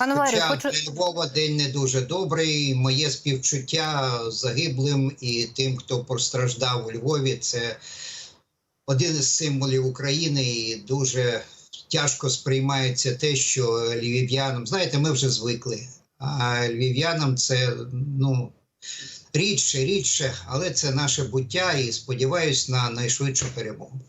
Пане Валерію, Хоча хочу для Львова день не дуже добрий. Моє співчуття загиблим і тим, хто постраждав у Львові. Це один із символів України, і дуже тяжко сприймається те, що львів'янам, знаєте, ми вже звикли. А львів'янам це ну рідше, рідше, але це наше буття, і сподіваюсь на найшвидшу перемогу.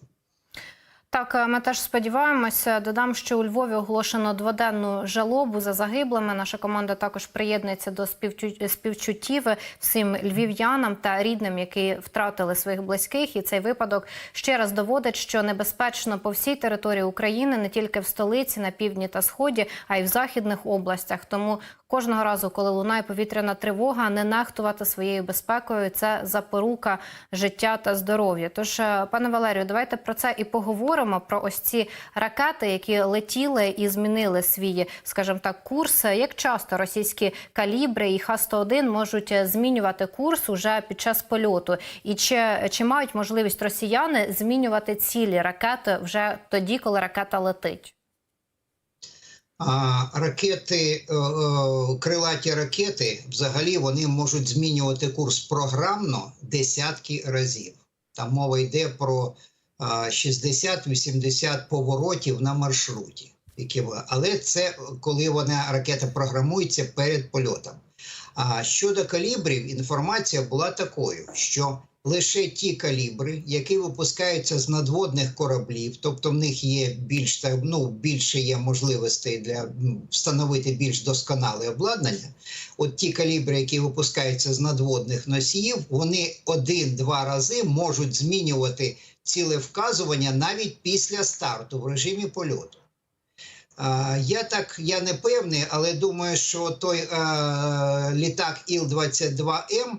Так, е, ми теж сподіваємося. Додам, що у Львові оголошено дводенну жалобу за загиблими. Наша команда також приєднується до співчу- співчуттів всім львів'янам та рідним, які втратили своїх близьких. І цей випадок ще раз доводить, що небезпечно по всій території України, не тільки в столиці, на півдні та сході, а й в західних областях. Тому кожного разу, коли лунає повітряна тривога, не нехтувати своєю безпекою. Це запорука життя та здоров'я. Тож, е, пане Валерію, давайте про це і поговоримо. Про ось ці ракети, які летіли і змінили свій, скажімо так, курс. Як часто російські калібри і Х-101 можуть е, змінювати курс уже під час польоту? І чи, чи мають можливість росіяни змінювати цілі ракети вже тоді, коли ракета летить? А ракети, е, е, крилаті ракети, взагалі вони можуть змінювати курс програмно десятки разів. Там мова йде про 60-80 поворотів на маршруті. Але це коли вона ракета програмується перед польотом. А щодо калібрів, інформація була такою, що лише ті калібри, які випускаються з надводних кораблів, тобто в них є більш ну, більше є можливостей для встановити більш досконале обладнання. От ті калібри, які випускаються з надводних носіїв, вони один-два рази можуть змінювати цілевказування навіть після старту в режимі польоту. Я так я не певний, але думаю, що той е, літак Іл-22М,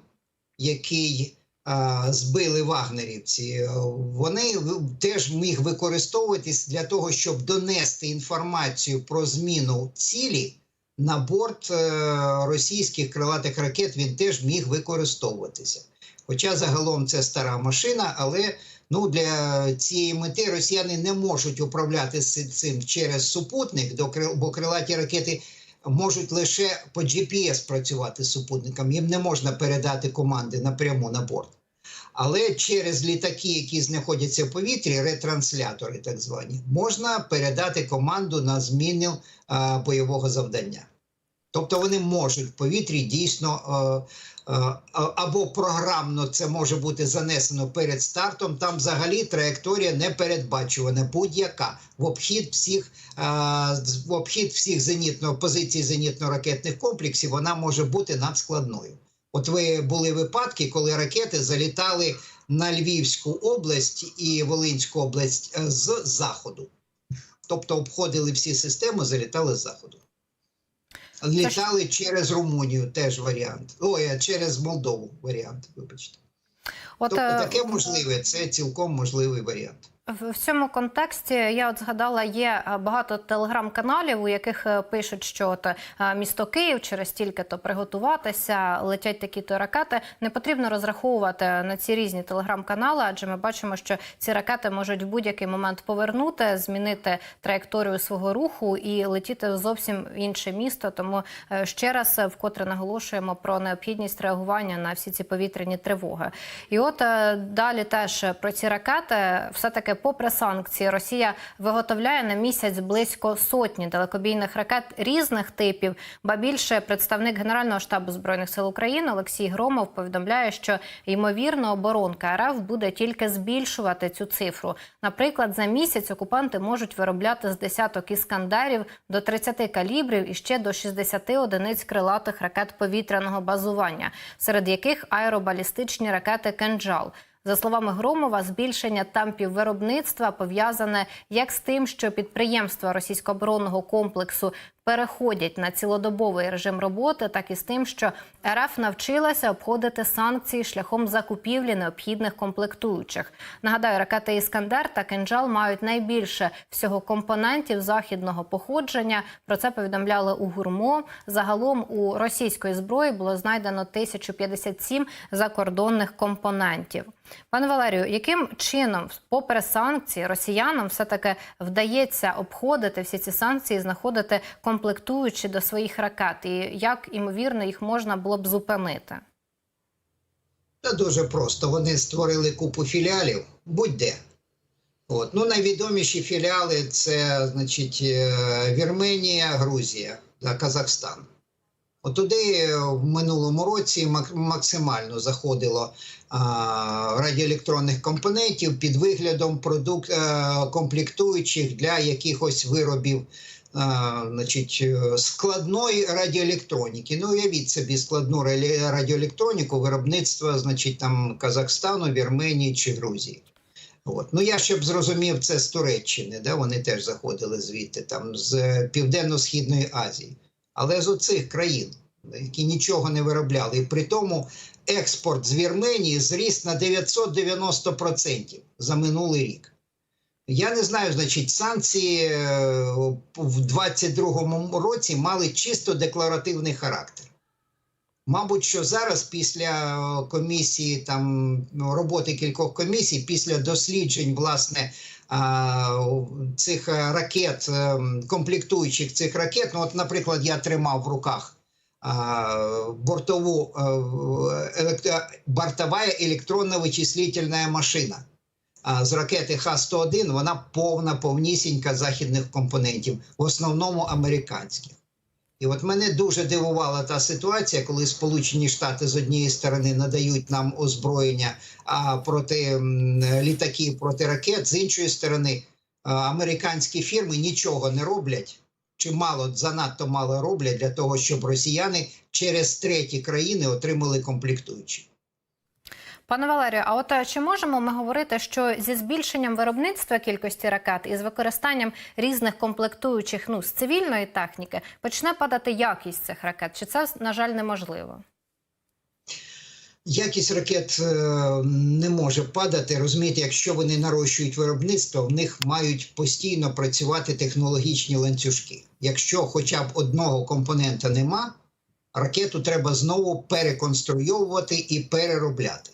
який е, збили вагнерівці, вони теж міг використовуватись для того, щоб донести інформацію про зміну цілі на борт е, російських крилатих ракет. Він теж міг використовуватися. Хоча загалом це стара машина, але Ну, для цієї мети росіяни не можуть управляти цим через супутник, бо крилаті ракети можуть лише по GPS працювати з супутником. Їм не можна передати команди напряму на борт. Але через літаки, які знаходяться в повітрі, ретранслятори, так звані, можна передати команду на зміну бойового завдання. Тобто вони можуть в повітрі дійсно е, е, або програмно це може бути занесено перед стартом. Там взагалі траєкторія не передбачувана будь-яка в обхід всіх е, в обхід всіх зенітно позицій зенітно-ракетних комплексів. Вона може бути надскладною. От ви були випадки, коли ракети залітали на Львівську область і Волинську область е, з заходу, тобто обходили всі системи, залітали з заходу. Літали через Румунію теж варіант. Ой, через Молдову варіант, вибачте. От Тобто е, таке можливе, це цілком можливий варіант. В цьому контексті я от згадала, є е, багато телеграм-каналів, у яких е, пишуть, що от е, місто Київ через стільки-то приготуватися, летять такі-то ракети. Не потрібно розраховувати на ці різні телеграм-канали, адже ми бачимо, що ці ракети можуть в будь-який момент повернути, змінити траєкторію свого руху і летіти в зовсім інше місто. Тому ще раз вкотре наголошуємо про необхідність реагування на всі ці повітряні тривоги. І от далі теж про ці ракети, все таки, попри санкції, Росія виготовляє на місяць близько сотні далекобійних ракет різних типів. Ба більше представник Генерального штабу збройних сил України Олексій Громов повідомляє, що ймовірно оборонка РФ буде тільки збільшувати цю цифру. Наприклад, за місяць окупанти можуть виробляти з десяток іскандерів до 30 калібрів і ще до 60 одиниць крилатих ракет повітряного базування, серед яких аеробалістичні ракети «Кинджал». За словами Громова, збільшення темпів виробництва пов'язане як з тим, що підприємства російського оборонного комплексу переходять на цілодобовий режим роботи, так і з тим, що РФ навчилася обходити санкції шляхом закупівлі необхідних комплектуючих. Нагадаю, ракети Іскандер та Кинджал мають найбільше всього компонентів західного походження. Про це повідомляли у ГУРМО. Загалом у російської зброї було знайдено 1057 закордонних компонентів. Пане Валерію, яким чином, попри санкції, росіянам все таки вдається обходити всі ці санкції, знаходити комплектуючі до своїх ракет, і як імовірно їх можна було б зупинити? Та дуже просто. Вони створили купу філіалів будь-де. От. Ну, найвідоміші філіали це, значить, е, Вірменія, Грузія та Казахстан. От туди в минулому році максимально заходило а, радіоелектронних компонентів під виглядом продук... е, комплектуючих для якихось виробів значить, е, складної радіоелектроніки. Ну, уявіть собі складну радіоелектроніку виробництва, значить, там Казахстану, Вірменії чи Грузії. От. Ну, я щоб зрозумів, це з Туреччини, да? вони теж заходили звідти, там з е, Південно-Східної Азії. Але з оцих країн, які нічого не виробляли. І при тому експорт з Вірменії зріс на 990% за минулий рік. Я не знаю, значить, санкції е, в 2022 році мали чисто декларативний характер. Мабуть, що зараз, після е, комісії там ну, роботи кількох комісій, після досліджень власне цих е, ракет, е, комплектуючих цих ракет, ну от, наприклад, я тримав в руках бортову бортова електронна вичислительна машина. З ракети Х-101 вона повна, повнісінька західних компонентів, в основному американських. І от мене дуже дивувала та ситуація, коли Сполучені Штати з однієї сторони надають нам озброєння проти літаків, проти ракет, з іншої сторони, а, американські фірми нічого не роблять, чи мало занадто мало роблять для того, щоб росіяни через треті країни отримали комплектуючі. Пане Валерію, а от е, чи можемо ми говорити, що зі збільшенням виробництва кількості ракет і з використанням різних комплектуючих ну з цивільної техніки почне падати якість цих ракет? Чи це на жаль неможливо? Якість ракет е, не може падати. Розумієте, якщо вони нарощують виробництво, в них мають постійно працювати технологічні ланцюжки. Якщо хоча б одного компонента нема, ракету треба знову переконструйовувати і переробляти.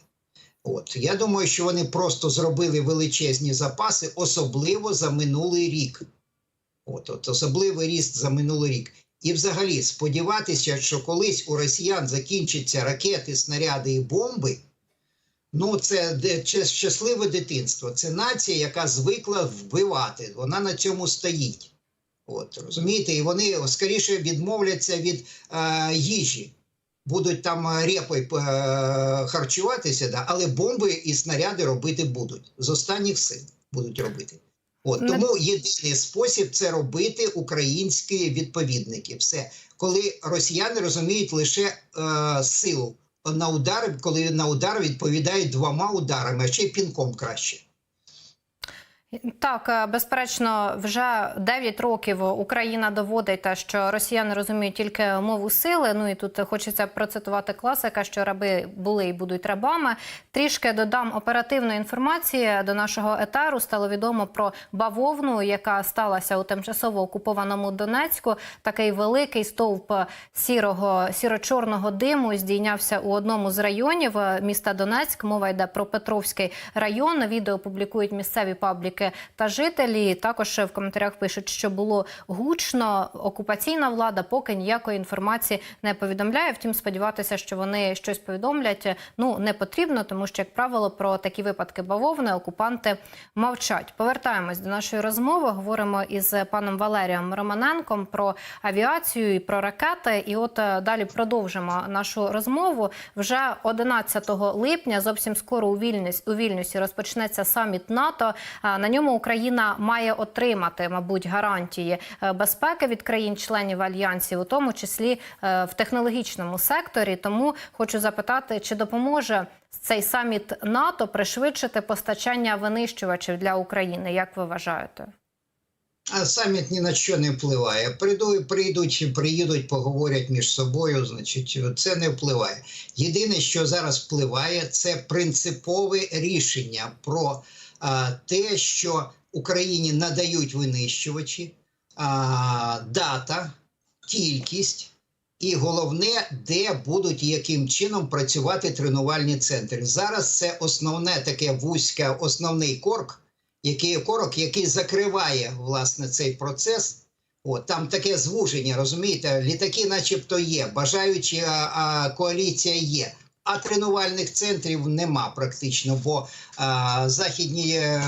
От я думаю, що вони просто зробили величезні запаси, особливо за минулий рік. От, от особливий ріст за минулий рік. І взагалі сподіватися, що колись у росіян закінчаться ракети, снаряди і бомби. Ну, це щасливе дитинство. Це нація, яка звикла вбивати. Вона на цьому стоїть. От, розумієте, і вони скоріше відмовляться від е, їжі. Будуть там е, репою е, харчуватися, да, але бомби і снаряди робити будуть. З останніх сил будуть робити. От тому єдиний спосіб це робити українські відповідники. Все, коли росіяни розуміють лише е, силу на удар, коли на удар відповідають двома ударами, а ще й пінком краще. Так, е, безперечно, вже 9 років Україна доводить те, що росіяни розуміють тільки мову сили. Ну і тут хочеться процитувати класика, що раби були і будуть рабами. Трішки додам оперативної інформації до нашого етеру. Стало відомо про бавовну, яка сталася у тимчасово окупованому Донецьку. Такий великий стовп сірого сіро-чорного диму здійнявся у одному з районів міста Донецьк. Мова йде про Петровський район. Відео публікують місцеві пабліки та жителі. Також в коментарях пишуть, що було гучно. Окупаційна влада поки ніякої інформації не повідомляє. Втім, сподіватися, що вони щось повідомлять, ну не потрібно, тому що, як правило, про такі випадки бавовни окупанти мовчать. Повертаємось до нашої розмови. Говоримо із паном Валерієм Романенком про авіацію і про ракети. І от е, далі продовжимо нашу розмову. Вже 11 липня, зовсім скоро у Вільнюс у Вільнюсі розпочнеться саміт НАТО. А, На ньому Україна має отримати, мабуть, гарантії е, безпеки від країн-членів альянсів, у тому числі е, в технологічному секторі. Тому хочу запитати, чи допоможе цей саміт НАТО пришвидшити постачання винищувачів для України? Як ви вважаєте? А саміт ні на що не впливає. Прийду, прийдуть, приїдуть, поговорять між собою. Значить, це не впливає. Єдине, що зараз впливає, це принципове рішення про те, що Україні надають винищувачі, дата, кількість. І головне, де будуть яким чином працювати тренувальні центри. Зараз це основне таке вузьке, основний корк, який корок, який закриває власне цей процес. От там таке звуження, розумієте? Літаки, начебто, є, бажаючі а, а, коаліція є. А тренувальних центрів нема практично, бо а, західні е,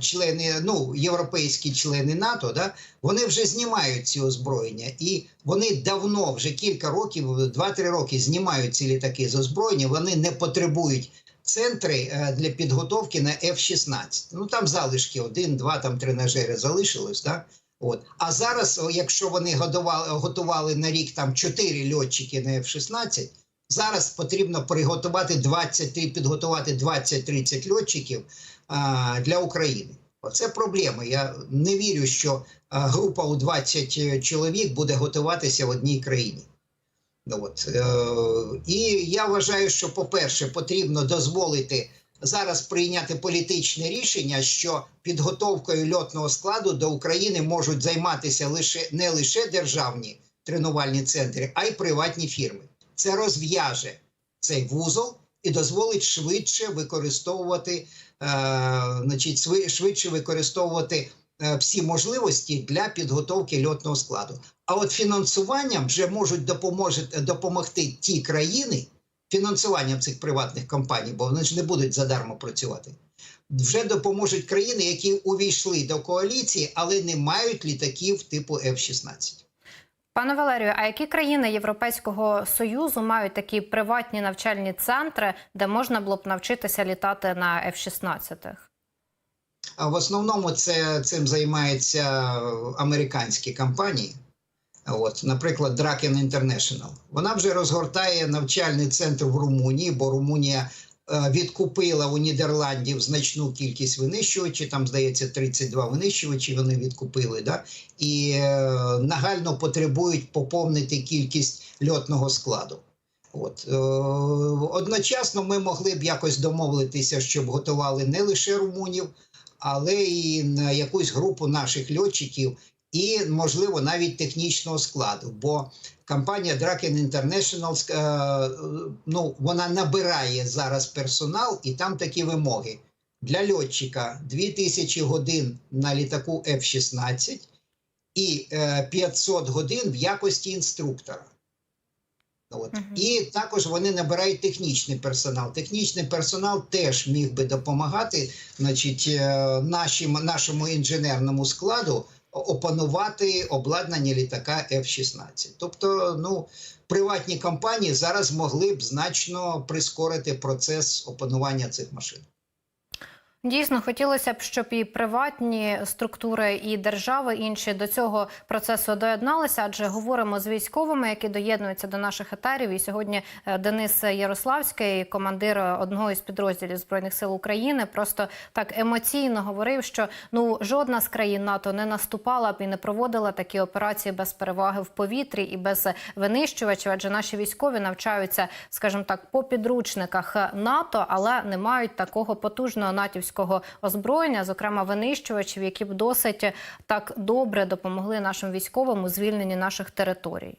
члени, ну європейські члени НАТО, да, вони вже знімають ці озброєння, і вони давно, вже кілька років, 2-3 роки знімають ці літаки з озброєння. Вони не потребують центри е, для підготовки на F-16. Ну там залишки один-два там тренажери залишилось. Да? От. А зараз, якщо вони годували, готували на рік там 4 льотчики на F-16, зараз потрібно приготувати 20, підготувати 20-30 льотчиків а, для України. Оце проблема. Я не вірю, що група у 20 чоловік буде готуватися в одній країні. Ну, От. Е, і я вважаю, що, по-перше, потрібно дозволити зараз прийняти політичне рішення, що підготовкою льотного складу до України можуть займатися лише не лише державні тренувальні центри, а й приватні фірми. Це розв'яже цей вузол і дозволить швидше використовувати, е, значить, швидше використовувати е, всі можливості для підготовки льотного складу. А от фінансуванням вже можуть допомогти ті країни, фінансуванням цих приватних компаній, бо вони ж не будуть задармо працювати. Вже допоможуть країни, які увійшли до коаліції, але не мають літаків типу F-16. Пане Валерію, а які країни Європейського союзу мають такі приватні навчальні центри, де можна було б навчитися літати на F-16? В основному це цим займаються американські компанії. От, наприклад, Draken International. Вона вже розгортає навчальний центр в Румунії, бо Румунія відкупила у Нідерландів значну кількість винищувачів. Там здається 32 винищувачі. Вони відкупили. Да? І е, нагально потребують поповнити кількість льотного складу. От е, одночасно ми могли б якось домовитися, щоб готували не лише румунів, але і на якусь групу наших льотчиків, і можливо навіть технічного складу. Бо компанія Draken International е, ну, вона набирає зараз персонал, і там такі вимоги для льотчика 2000 годин на літаку F-16 і е, 500 годин в якості інструктора. От. Мгм. І також вони набирають технічний персонал. Технічний персонал теж міг би допомагати значить, е, нашим, нашому інженерному складу опанувати обладнання літака F-16. Тобто, ну, приватні компанії зараз могли б значно прискорити процес опанування цих машин. Дійсно, хотілося б, щоб і приватні структури, і держави інші до цього процесу доєдналися, адже говоримо з військовими, які доєднуються до наших етерів. І сьогодні е, Денис Ярославський, командир одного із підрозділів збройних сил України, просто так емоційно говорив, що ну жодна з країн НАТО не наступала б і не проводила такі операції без переваги в повітрі і без винищувачів, адже наші військові навчаються, скажімо так, по підручниках НАТО, але не мають такого потужного натівського озброєння, зокрема винищувачів, які б досить так добре допомогли нашим військовим у звільненні наших територій.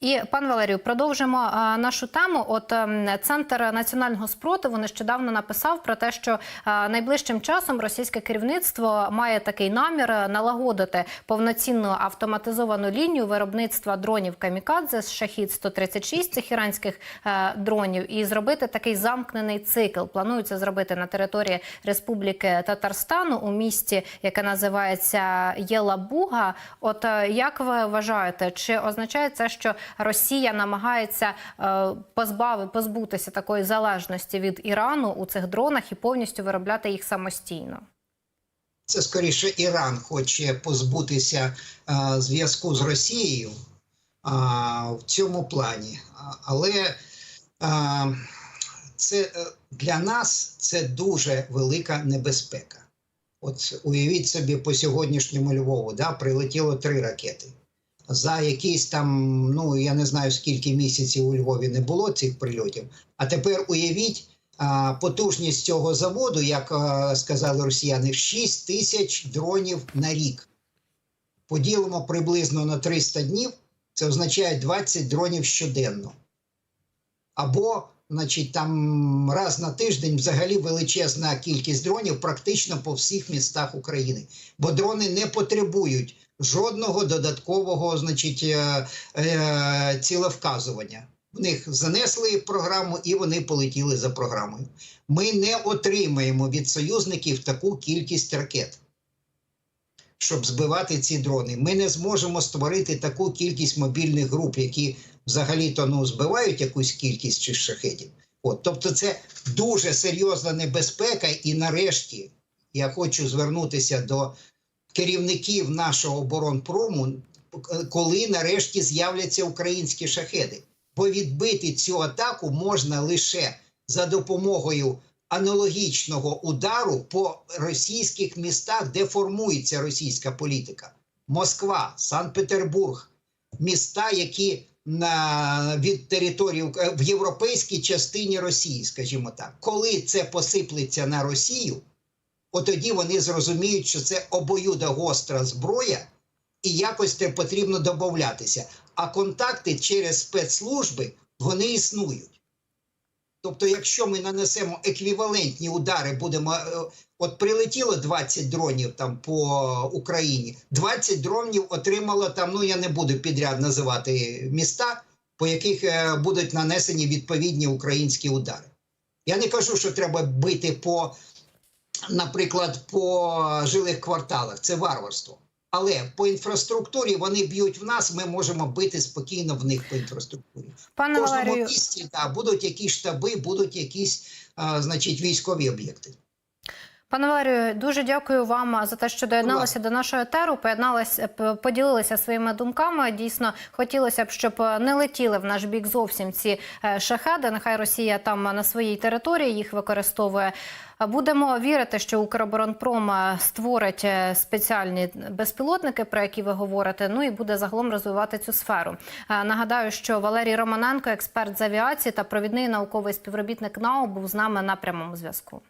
І пан Валерію, продовжимо нашу тему. От ем, центр національного спротиву нещодавно написав про те, що найближчим часом російське керівництво має такий намір налагодити повноцінну автоматизовану лінію виробництва дронів камікадзе з шахід 136 цих іранських е, дронів і зробити такий замкнений цикл. Планується зробити на території Республіки Татарстану у місті, яке називається Єлабуга. От е, як ви вважаєте, чи означає це, що Росія намагається е, позбави позбутися такої залежності від Ірану у цих дронах і повністю виробляти їх самостійно? Це скоріше Іран хоче позбутися а, зв'язку з Росією а, в цьому плані. Але а, це е, для нас це дуже велика небезпека. От уявіть собі, по сьогоднішньому Львову да, прилетіло три ракети. За якісь там, ну я не знаю скільки місяців у Львові не було цих прильотів. А тепер уявіть а, потужність цього заводу, як а, сказали росіяни, 6 тисяч дронів на рік. Поділимо приблизно на 300 днів, це означає 20 дронів щоденно. Або значить, там раз на тиждень взагалі величезна кількість дронів практично по всіх містах України. Бо дрони не потребують жодного додаткового, значить, е, е, цілевказування. В них занесли програму і вони полетіли за програмою. Ми не отримаємо від союзників таку кількість ракет, щоб збивати ці дрони. Ми не зможемо створити таку кількість мобільних груп, які взагалі-то ну, збивають якусь кількість чи шахетів. От, тобто, це дуже серйозна небезпека. І нарешті я хочу звернутися до керівників нашого оборонпрому, коли нарешті з'являться українські шахеди. Бо відбити цю атаку можна лише за допомогою аналогічного удару по російських містах, де формується російська політика: Москва, Санкт-Петербург, міста, які на від території в європейській частині Росії, скажімо так, коли це посиплеться на Росію, от тоді вони зрозуміють, що це обоюдогостра зброя, і якось це потрібно додатися. А контакти через спецслужби вони існують. Тобто, якщо ми нанесемо еквівалентні удари, будемо е, от прилетіло 20 дронів там по Україні, 20 дронів отримало там. Ну я не буду підряд називати міста, по яких е, будуть нанесені відповідні українські удари. Я не кажу, що треба бити по, наприклад, по жилих кварталах. Це варварство. Але по інфраструктурі вони б'ють в нас. Ми можемо бити спокійно в них по інфраструктурі. Пане В кожному Валерію, місті да, будуть якісь штаби, будуть якісь а, значить, військові об'єкти. Пане Валерію, дуже дякую вам за те, що доєдналися до нашого етеру. Поєдналися, п- поділилися своїми думками. Дійсно, хотілося б, щоб не летіли в наш бік зовсім ці е, шахеди. Нехай Росія там на своїй території їх використовує. Будемо вірити, що Укроборонпром е, створить е, спеціальні безпілотники, про які ви говорите. Ну і буде загалом розвивати цю сферу. Е, Нагадаю, що Валерій Романенко, експерт з авіації та провідний науковий співробітник НАУ, був з нами на прямому зв'язку.